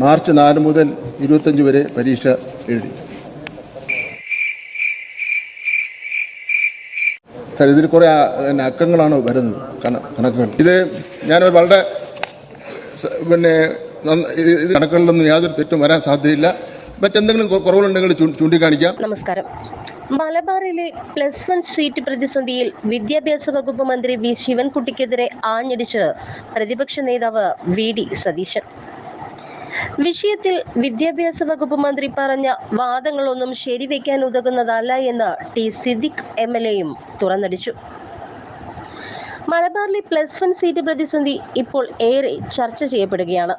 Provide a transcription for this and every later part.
March നാല് മുതൽ ഇരുപത്തഞ്ച് വരെ പരീക്ഷ എഴുതി. ഇതിൽ കുറേ അക്കങ്ങളാണ് വരുന്നത് കണ- കണക്കുകൾ. ഇത് ഞാൻ വളരെ പിന്നെ കണക്കുകളിലൊന്നും യാതൊരു തെറ്റും വരാൻ സാധ്യതയില്ല. മറ്റെന്തെങ്കിലും കുറവുണ്ടെങ്കിൽ ചൂണ്ടിക്കാണിക്കാം. നമസ്കാരം. മലബാറിലെ പ്ലസ് വൺ സീറ്റ് പ്രതിസന്ധിയിൽ വിദ്യാഭ്യാസ വകുപ്പ് മന്ത്രി വി ശിവൻകുട്ടിക്കെതിരെ ആഞ്ഞടിച്ച് പ്രതിപക്ഷ നേതാവ് വി ഡി സതീശൻ. വിഷയത്തിൽ വിദ്യാഭ്യാസ വകുപ്പ് മന്ത്രി പറഞ്ഞ വാദങ്ങളൊന്നും ശരിവെക്കാൻ ഉതകുന്നതല്ല എന്ന് ടി സിദ്ദിഖ് എം എൽ എയും തുറന്നടിച്ചു. മലബാറിലെ പ്ലസ് വൺ സീറ്റ് പ്രതിസന്ധി ഇപ്പോൾ ഏറെ ചർച്ച ചെയ്യപ്പെടുകയാണ്.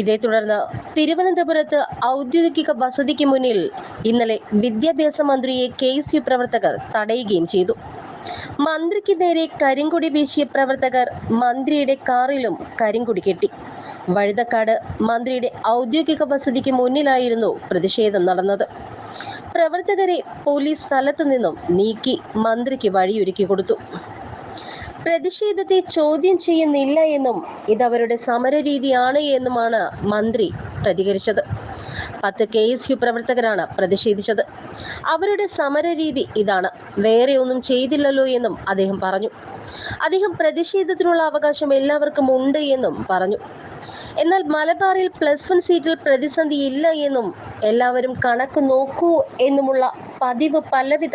ഇതേ തുടർന്ന് തിരുവനന്തപുരത്ത് ഔദ്യോഗിക വസതിക്ക് മുന്നിൽ ഇന്നലെ വിദ്യാഭ്യാസ മന്ത്രിയെ കെ എസ് യു പ്രവർത്തകർ തടയുകയും ചെയ്തു. മന്ത്രിക്ക് നേരെ കരിങ്കൊടി വീശിയ പ്രവർത്തകർ മന്ത്രിയുടെ കാറിലും കരിങ്കൊടി കെട്ടി. വഴുതക്കാട് മന്ത്രിയുടെ ഔദ്യോഗിക വസതിക്ക് മുന്നിലായിരുന്നു പ്രതിഷേധം നടന്നത്. പ്രവർത്തകരെ പോലീസ് സ്ഥലത്തു നിന്നും നീക്കി മന്ത്രിക്ക് വഴിയൊരുക്കി കൊടുത്തു. പ്രതിഷേധത്തെ ചോദ്യം ചെയ്യുന്നില്ല എന്നും ഇതവരുടെ സമരരീതിയാണ് എന്നുമാണ് മന്ത്രി പ്രതികരിച്ചത്. പത്ത് കെ എസ് യു പ്രവർത്തകരാണ് പ്രതിഷേധിച്ചത്. അവരുടെ സമരരീതി ഇതാണ്. വേറെ ഒന്നും ചെയ്തില്ലല്ലോ എന്നും അദ്ദേഹം പറഞ്ഞു. അദ്ദേഹം പ്രതിഷേധത്തിനുള്ള അവകാശം എല്ലാവർക്കും ഉണ്ട് എന്നും പറഞ്ഞു. എന്നാൽ മലബാറിൽ പ്ലസ് വൺ സീറ്റിൽ പ്രതിസന്ധി ഇല്ല എന്നും എല്ലാവരും കണക്ക് നോക്കൂ എന്നുമുള്ള പതിവ് പല്ലവി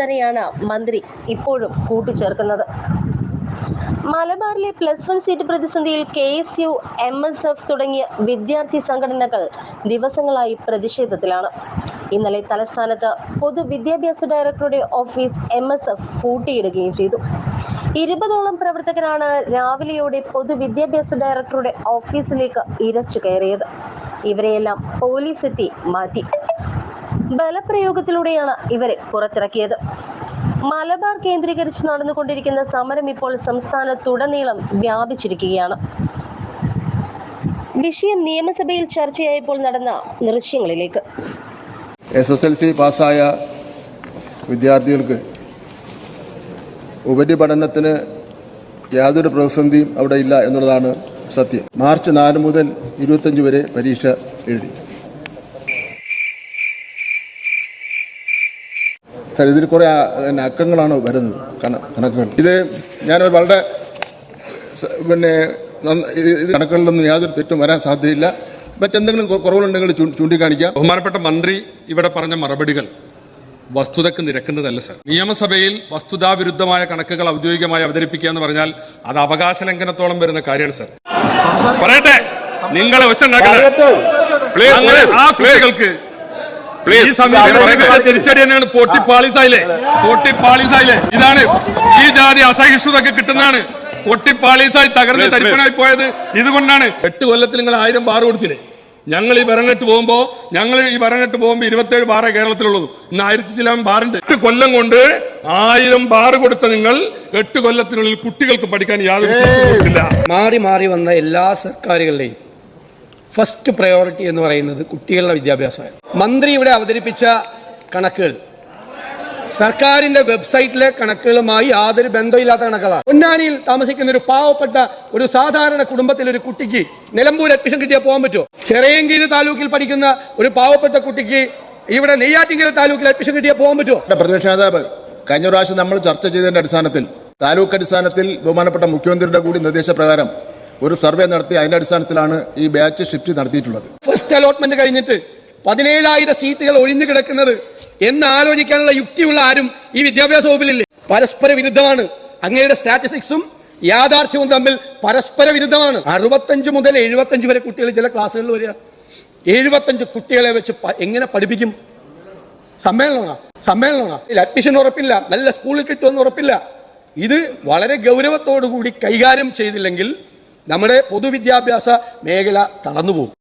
മന്ത്രി ഇപ്പോഴും കൂട്ടിച്ചേർക്കുന്നത്. മലബാറിലെ പ്ലസ് വൺ സീറ്റ് പ്രതിസന്ധിയിൽ K S U M S F തുടങ്ങിയ വിദ്യാർത്ഥി സംഘടനകൾ ദിവസങ്ങളായി പ്രതിഷേധത്തിലാണ്. ഇന്നലെ തലസ്ഥാനത്ത് പൊതുവിദ്യാഭ്യാസ ഡയറക്ടറുടെ ഓഫീസ് എം എസ് എഫ് പൂട്ടിയിടുകയും ചെയ്തു. ഇരുപതോളം പ്രവർത്തകരാണ് രാവിലെയോടെ പൊതുവിദ്യാഭ്യാസ ഡയറക്ടറുടെ ഓഫീസിലേക്ക് ഇരച്ചു കയറിയത്. ഇവരെയെല്ലാം പോലീസ് എത്തി മാറ്റി. ബലപ്രയോഗത്തിലൂടെയാണ് ഇവരെ പുറത്തിറക്കിയത്. മലബാർ കേന്ദ്രീകരിച്ച് നടന്നുകൊണ്ടിരിക്കുന്ന സമരം ഇപ്പോൾ സംസ്ഥാനത്തുടനീളം വ്യാപിച്ചിരിക്കുകയാണ്. വിഷയം നിയമസഭയിൽ ചർച്ചയായപ്പോൾ നടന്ന ദൃശ്യങ്ങളിലേക്ക്. എസ് എസ് എൽ സി പാസ്സായ വിദ്യാർത്ഥികൾക്ക് ഉപരിപഠനത്തിന് യാതൊരു പ്രതിസന്ധിയും അവിടെ ഇല്ല എന്നുള്ളതാണ് സത്യം. മാർച്ച് നാല് മുതൽ ഇരുപത്തഞ്ച് വരെ പരീക്ഷ എഴുതി. ഇതിൽ കുറേ അക്കങ്ങളാണ് വരുന്നത് കണ- കണക്കുകൾ. ഇത് ഞാൻ വളരെ പിന്നെ കണക്കുകളിലൊന്നും യാതൊരു തെറ്റും വരാൻ സാധ്യതയില്ല. മറ്റെന്തെങ്കിലും കുറവുണ്ടെങ്കിൽ കുറവുകളുണ്ടെങ്കിൽ ചൂ- ചൂണ്ടിക്കാണിക്കാം ബഹുമാനപ്പെട്ട മന്ത്രി ഇവിടെ പറഞ്ഞ മറുപടികൾ വസ്തുതക്ക് നിരക്കുന്നതല്ല സർ. നിയമസഭയിൽ വസ്തുതാവിരുദ്ധമായ കണക്കുകൾ ഔദ്യോഗികമായി അവതരിപ്പിക്കുക എന്ന് പറഞ്ഞാൽ അത് അവകാശ ലംഘനത്തോളം വരുന്ന കാര്യമാണ് സർ. പറയട്ടെ? നിങ്ങളെ ഒച്ച അങ്ങനെ ആ കുട്ടികൾക്ക് പൊട്ടി പാളിസായില്ലേ പൊട്ടി പാളിസായില്ലേ ഇതാണ് ഈ ജാതി അസഹിഷ്ണുതൊക്കെ കിട്ടുന്നതാണ്. പൊട്ടി പാളീസായി തകർന്ന് തരിപ്പനായി പോയത് ഇതുകൊണ്ടാണ്. എട്ട് കൊല്ലത്തിൽ നിങ്ങൾ ആയിരം ബാർ കൊടുത്തില്ലേ? ഞങ്ങൾ ഈ ഭരണിട്ട് പോകുമ്പോ ഞങ്ങൾ ഈ ഭരണിട്ട് പോകുമ്പോ ഇരുപത്തേഴ് ബാറേ കേരളത്തിലുള്ളത് ഇന്ന് ആയിരത്തി ചില ബാറുണ്ട്. എട്ട് കൊല്ലം കൊണ്ട് ആയിരം ബാർ കൊടുത്ത നിങ്ങൾ എട്ട് കൊല്ലത്തിനുള്ളിൽ കുട്ടികൾക്ക് പഠിക്കാൻ യാതൊരു മാറി മാറി വന്ന എല്ലാ സർക്കാരുകളുടെയും ഫസ്റ്റ് പ്രയോറിറ്റി എന്ന് പറയുന്നത് കുട്ടികളുടെ വിദ്യാഭ്യാസമാണ്. മന്ത്രി ഇവിടെ അവതരിപ്പിച്ച കണക്കുകൾ. സർക്കാരിന്റെ വെബ്സൈറ്റിലെ കണക്കുകളുമായി യാതൊരു ബന്ധമില്ലാത്ത കണക്കുകളാണ് പൊന്നാനിയിൽ താമസിക്കുന്ന ഒരു പാവപ്പെട്ട ഒരു സാധാരണ കുടുംബത്തിലെ ഒരു കുട്ടിക്ക് നിലമ്പൂർ അഡ്മിഷൻ കിട്ടിയാൽ പോകാൻ പറ്റുമോ? ചെറിയങ്കീര് താലൂക്കിൽ പഠിക്കുന്ന ഒരു പാവപ്പെട്ട കുട്ടിക്ക് ഇവിടെ നെയ്യാറ്റിങ്കര താലൂക്കിൽ അഡ്മിഷൻ കിട്ടിയാൽ പോകാൻ പറ്റുമോ? പ്രതിപക്ഷ നേതാവ് കഴിഞ്ഞ പ്രാവശ്യം നമ്മൾ ചർച്ച ചെയ്തതിന്റെ അടിസ്ഥാനത്തിൽ താലൂക്ക് അടിസ്ഥാനത്തിൽ ബഹുമാനപ്പെട്ട മുഖ്യമന്ത്രിയുടെ കൂടി നിർദ്ദേശപ്രകാരം ഒരു സർവേ നടത്തി അതിന്റെ അടിസ്ഥാനത്തിലാണ് ഈ ബാച്ച് ഷിഫ്റ്റ് നടത്തിയിട്ടുള്ളത്. ഫസ്റ്റ് അലോട്ട്മെന്റ് കഴിഞ്ഞിട്ട് പതിനേഴായിരം സീറ്റുകൾ ഒഴിഞ്ഞു കിടക്കുന്നത് എന്ന് ആലോചിക്കാനുള്ള യുക്തിയുള്ള ആരും ഈ വിദ്യാഭ്യാസ വകുപ്പിലില്ലേ. പരസ്പര വിരുദ്ധമാണ്. അങ്ങയുടെ സ്റ്റാറ്റിസ്റ്റിക്സും യാഥാർത്ഥ്യവും തമ്മിൽ പരസ്പര വിരുദ്ധമാണ്. അറുപത്തഞ്ച് മുതൽ എഴുപത്തഞ്ച് വരെ കുട്ടികൾ ചില ക്ലാസ്സുകളിൽ വരിക. എഴുപത്തഞ്ച് കുട്ടികളെ വെച്ച് എങ്ങനെ പഠിപ്പിക്കും? സമ്മേളനമാണ്? സമ്മേളനമാണ്? ഇല്ല അഡ്മിഷൻ ഉറപ്പില്ല. നല്ല സ്കൂളിൽ കിട്ടുമെന്ന് ഉറപ്പില്ല. ഇത് വളരെ ഗൗരവത്തോടു കൂടി കൈകാര്യം ചെയ്തില്ലെങ്കിൽ നമ്മുടെ പൊതുവിദ്യാഭ്യാസ മേഖല തളർന്നുപോകും